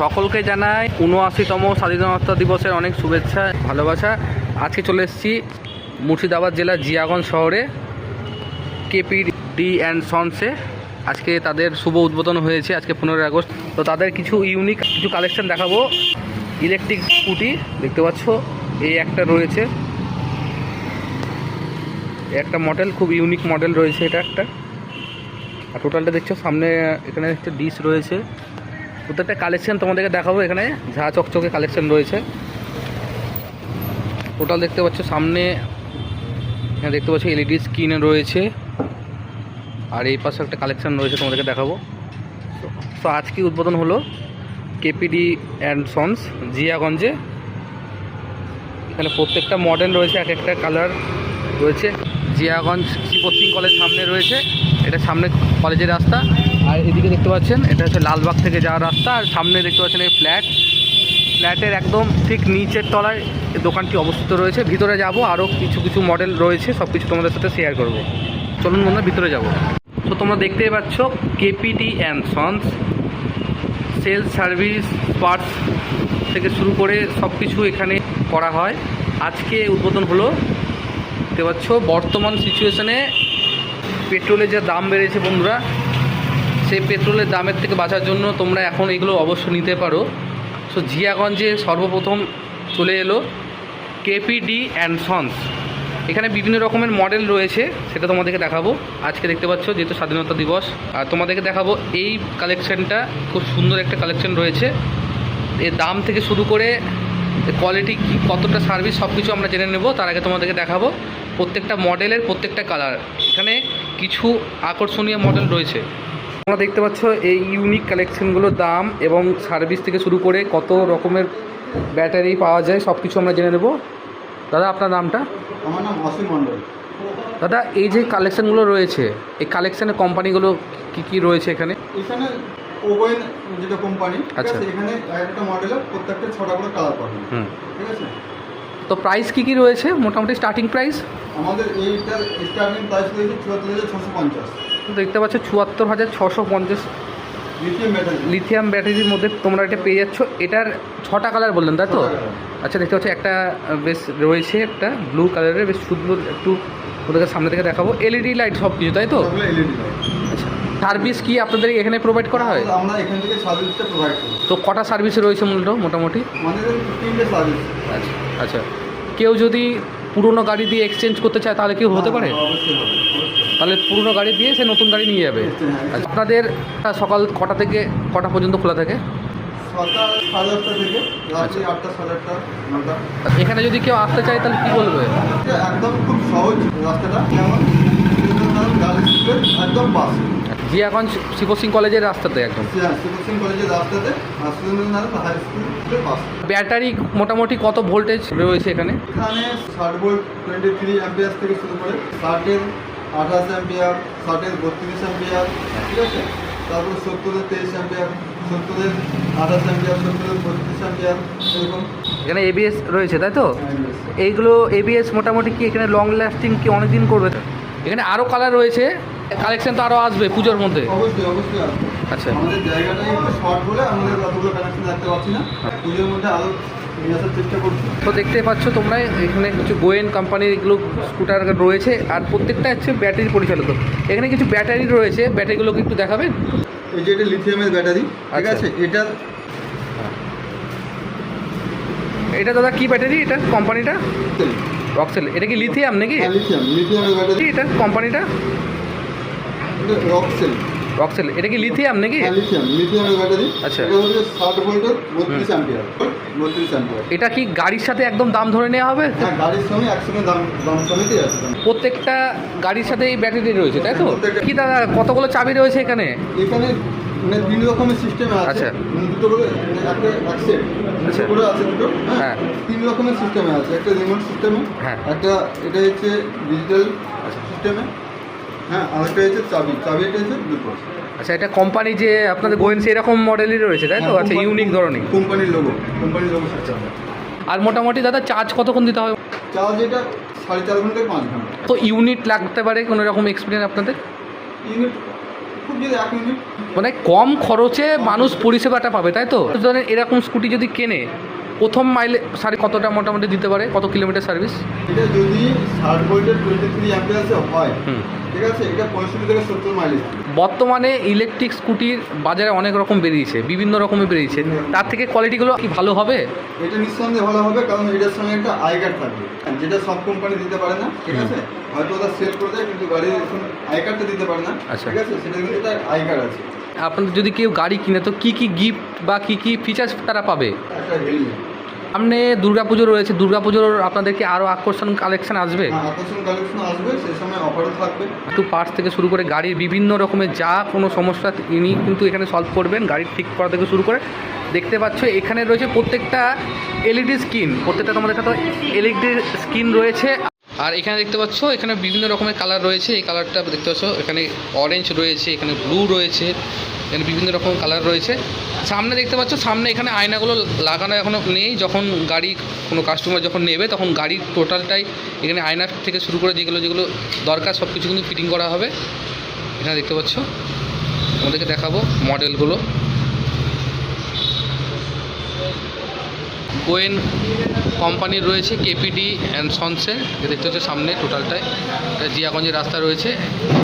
সকলকে জানাই উনআশিতম স্বাধীনতা দিবসের অনেক শুভেচ্ছা, ভালোবাসা। আজকে চলে এসেছি মুর্শিদাবাদ জেলার জিয়াগঞ্জ শহরে কেপি ডি অ্যান্ড সন্সে। আজকে তাদের শুভ উদ্বোধন হয়েছে আজকে পনেরোই আগস্ট। তো তাদের কিছু ইউনিক কিছু কালেকশন দেখাবো। ইলেকট্রিক স্কুটি দেখতে পাচ্ছ? এই একটা রয়েছে। একটা মডেল খুব ইউনিক মডেল রয়েছে এটা একটা। আর টোটালটা দেখছ, সামনে এখানে একটা ডিশ রয়েছে। প্রত্যেকটা কালেকশন তোমাদেরকে দেখাবো এখানে ঝা চকচকে কালেকশন রয়েছে। টোটাল দেখতে পাচ্ছ সামনে, এখানে দেখতে পাচ্ছ এলইডি স্ক্রিন রয়েছে। আর এই পাশে একটা কালেকশন রয়েছে তোমাদেরকে দেখাবো। তো আজকে উদ্বোধন হলো কেপিডি অ্যান্ড সন্স জিয়াগঞ্জে। এখানে প্রত্যেকটা মডেল রয়েছে, এক একটা কালার রয়েছে। জিয়াগঞ্জ শিবসিং কলেজ সামনে রয়েছে। এটা সামনে কলেজের রাস্তা। আর এদিকে দেখতে পাচ্ছেন, এটা হচ্ছে লালবাগ থেকে যাওয়ার রাস্তা, আর সামনে দেখতে পাচ্ছেন এই ফ্ল্যাট। ফ্ল্যাটের একদম ঠিক নিচের তলায় এই দোকানটি অবস্থিত রয়েছে। ভিতরে যাব আরও কিছু কিছু মডেল রয়েছে সব কিছু তোমাদের সাথে শেয়ার করব। চলুন বন্ধুরা, ভিতরে যাব। তো তোমরা দেখতেই পাচ্ছ KPT and sons sales service parts থেকে শুরু করে সব কিছু এখানে করা হয়। আজকে উদ্বোধন হলো, দেখতে পাচ্ছ বর্তমান সিচুয়েশনে পেট্রোলের যা দাম বেড়েছে বন্ধুরা সেই পেট্রোলের দামের থেকে বাঁচার জন্য তোমরা এখন এগুলো অবশ্যই নিতে পারো। সো জিয়াগঞ্জে সর্বপ্রথম চলে এলো কেপিডি অ্যান্ড সন্স এখানে বিভিন্ন রকমের মডেল রয়েছে, সেটা তোমাদেরকে দেখাবো। আজকে দেখতে পাচ্ছ যেহেতু স্বাধীনতা দিবস, আর তোমাদেরকে দেখাবো এই কালেকশনটা খুব সুন্দর একটা কালেকশন রয়েছে। এর দাম থেকে শুরু করে কোয়ালিটি কী, কতটা সার্ভিস সব কিছু আমরা জেনে নেব, তার আগে তোমাদেরকে দেখাবো। প্রত্যেকটা মডেলের প্রত্যেকটা কালার এখানে কিছু আকর্ষণীয় মডেল রয়েছে। তোমরা দেখতে পাচ্ছ এই ইউনিক কালেকশনগুলোর দাম এবং সার্ভিস থেকে শুরু করে কত রকমের ব্যাটারি পাওয়া যায় সব কিছু আমরা জেনে নেব। দাদা আপনার নামটা? আমার নাম অসীম মণ্ডল। দাদা এই যে কালেকশনগুলো রয়েছে এই কালেকশনের কোম্পানিগুলো কি কি রয়েছে এখানে? এখানে ওভেন যেটা কোম্পানি আচ্ছা। এখানে একটা মডেলের প্রত্যেকটা ছটা করে কালার পাবেন ঠিক আছে? তো প্রাইস কি কি রয়েছে? মোটামুটি স্টার্টিং প্রাইস আমাদের এইটার স্টার্টিং প্রাইস রয়েছে চুয়াত্তর হাজার ছশো পঞ্চাশ। দেখতে পাচ্ছ চুয়াত্তর হাজার ছশো পঞ্চাশ লিথিয়াম ব্যাটারি লিথিয়াম ব্যাটারির মধ্যে তোমরা এটা পেয়ে যাচ্ছ। এটার ছটা কালার বললেন তাই তো। আচ্ছা দেখতে পাচ্ছ একটা বেশ রয়েছে একটা ব্লু কালারের বেশ সুন্দর একটু ওদেরকে সামনে থেকে দেখাবো। এলইডি লাইট সব কিছু তাই তো? এলইডি আচ্ছা সার্ভিস কি আপনাদের এখানে প্রোভাইড করা হয়? আমরা এখান থেকে সার্ভিসটা প্রোভাইড করি। তো কটা সার্ভিস রয়েছে মূলত মোটামুটি? আমাদের তিনটে সার্ভিস আচ্ছা আচ্ছা। কেউ যদি পুরনো গাড়ি দিয়ে এক্সচেঞ্জ করতে চায় তাহলে কেউ হতে পারে। তাহলে পুরনো গাড়ি দিয়ে সে নতুন গাড়ি নিয়ে যাবে। আপনাদের সকাল কটা থেকে কটা পর্যন্ত খোলা থাকে? সাড়ে দশটা থেকে আটটা সাড়ে আটটা এখানে যদি কেউ আসতে চায় তাহলে কী বলবে? একদম খুব সহজ রাস্তাটা। একদম গার্লস পাশ জিয়াগঞ্জ শিব সিং কলেজের রাস্তাতে একদম পাশে ব্যাটারি মোটামুটি কত ভোল্টেজ রয়েছে এখানে? এখানে ষাট ভোল্ট টোয়েন্টি থ্রি অ্যাম্পিয়ার থেকে শুরু করে ষাটের আঠাশ অ্যাম্পিয়ার ষাটের বত্রিশ অ্যাম্পিয়ার ঠিক আছে? তারপর সত্তরের তেইশ অ্যাম্পিয়ার সত্তরের আঠাশ অ্যাম্পিয়ার সত্তরের বত্রিশ অ্যাম্পিয়ার এরকম। এখানে এবিএস রয়েছে তাই তো? এইগুলো এবিএস মোটামুটি কি এখানে লং লাস্টিং কি অনেক দিন করবে? এখানে আরও কালার রয়েছে। কালেকশন তো আরও আসবে পুজোর মধ্যে। অবশ্যই অবশ্যই আসবে। আচ্ছা। আমাদের জায়গাটাই একটু শর্ট বলে আমাদের অতগুলো কানেকশন রাখতে পারছি না। পুজোর মধ্যে আরও নিয়ে আসার চেষ্টা করছি। তো দেখতে পাচ্ছ তোমরা এখানে কিছু গোয়েন কোম্পানির এগুলো স্কুটার রয়েছে আর প্রত্যেকটা হচ্ছে ব্যাটারি পরিচালিত। এখানে কিছু ব্যাটারি রয়েছে ব্যাটারিগুলোকে একটু দেখাবেন? এই যে এটা লিথিয়ামের ব্যাটারি ঠিক আচ্ছা। আছে? এটার এটা দাদা কি ব্যাটারি এটা কোম্পানিটা রক্সেল এটা কি লিথিয়াম নাকি? লিথিয়াম লিথিয়ামের ব্যাটারি এটা? কোম্পানিটা রকসেল রক্সেল এটা কি লিথিয়াম নাকি? লিথিয়াম লিথিয়ামের ব্যাটারি আচ্ছা। এটা হচ্ছে ষাট ভোল্টের বত্রিশ অ্যাম্পিয়ার বত্রিশ অ্যাম্পিয়ার এটা কি গাড়ির সাথে একদম দাম ধরে নেওয়া হবে? হ্যাঁ গাড়ির সঙ্গে একসঙ্গে দাম দাম সমেতই আছে। প্রত্যেকটা গাড়ির সাথে এই ব্যাটারি রয়েছে তাই তো? কি দাদা কতগুলো চাবি রয়েছে এখানে? এখানে মানে তিন রকমের সিস্টেম আছে। আচ্ছা। মানে দুটো করে মানে একটা এক আচ্ছা। করে আছে দুটো। হ্যাঁ। হ্যাঁ তিন রকমের সিস্টেমে আছে। একটা রিমোট সিস্টেমে হ্যাঁ। একটা এটা হচ্ছে ডিজিটাল সিস্টেমে হ্যাঁ আর একটা হচ্ছে চাবি। চাবিটা হচ্ছে দুটো আচ্ছা এটা কোম্পানি যে আপনাদের গোয়েন সেরকম মডেলই রয়েছে তাই তো? হ্যাঁ, আচ্ছা ইউনিক ধরনের। কোম্পানির লোগো কোম্পানির লোগো আর মোটামুটি দাদা চার্জ কতক্ষণ দিতে হবে? চার্জ এটা সাড়ে চার ঘণ্টা পাঁচ ঘণ্টা। তো ইউনিট লাগতে পারে কোনো রকম এক্সপিরিয়েন্স আপনাদের? ইউনিট মানে কম খরচে মানুষ পরিষেবাটা পাবে তাই তো? ধরেন এরকম স্কুটি যদি কেনে প্রথম মাইলে সারি কতটা মোটামুটি দিতে পারে? কত কিলোমিটার সার্ভিস? এটা যদি ষাট ভোল্টের টোয়েন্টি থ্রি হয়। ঠিক আছে? এটা পঁয়ষট্টি থেকে সত্তর মাইলেজ বর্তমানে ইলেকট্রিক স্কুটির বাজারে অনেক রকম বেরিয়েছে বিভিন্ন রকমের বেরিয়েছে। তার থেকে কোয়ালিটিগুলো কি ভালো হবে? এটা নিঃসন্দেহে ভালো হবে কারণ এটার সঙ্গে একটা আই কার্ড থাকবে। যেটা সব কোম্পানি দিতে পারে না ঠিক আছে? হয়তো ওরা সেল করে দেয় কিন্তু গাড়ির আই কার্ডটা দিতে পারে না আচ্ছা। ঠিক আছে? সেটা কিন্তু আই কার্ড আছে। আপনাদের যদি কেউ গাড়ি কিনে তো কি কি গিফট বা কি কি ফিচার্স তারা পাবে? সামনে দুর্গাপুজো রয়েছে। দুর্গাপুজোর আপনাদেরকে আরও আকর্ষণ কালেকশন আসবে। হ্যাঁ, আকর্ষণ কালেকশন আসবে সেই সময় অফারও থাকবে। একটু পার্টস থেকে শুরু করে গাড়ির বিভিন্ন রকমের যা কোনো সমস্যা ইনি কিন্তু এখানে সলভ করবেন গাড়ি ঠিক করা থেকে শুরু করে। দেখতে পাচ্ছ এখানে রয়েছে প্রত্যেকটা এলইডি স্ক্রিন প্রত্যেকটা তোমাদের কাছে এলইডি স্ক্রিন রয়েছে। আর এখানে দেখতে পাচ্ছ এখানে বিভিন্ন রকমের কালার রয়েছে। এই কালারটা দেখতে পাচ্ছ এখানে অরেঞ্জ রয়েছে এখানে ব্লু রয়েছে। এখানে বিভিন্ন রকম কালার রয়েছে। সামনে দেখতে পাচ্ছ, সামনে এখানে আয়নাগুলো লাগানো এখনও নেই। যখন গাড়ি কোনো কাস্টমার যখন নেবে, তখন গাড়ির টোটালটাই এখানে আয়নার থেকে শুরু করে যেগুলো যেগুলো দরকার সব কিছু কিন্তু ফিটিং করা হবে। এখানে দেখতে পাচ্ছ আমাদেরকে দেখাবো মডেলগুলো গোয়েন কোম্পানির রয়েছে কেপিডি অ্যান্ড সনসের দেখতে হচ্ছে সামনে টোটালটায় জিয়াগঞ্জের রাস্তা রয়েছে।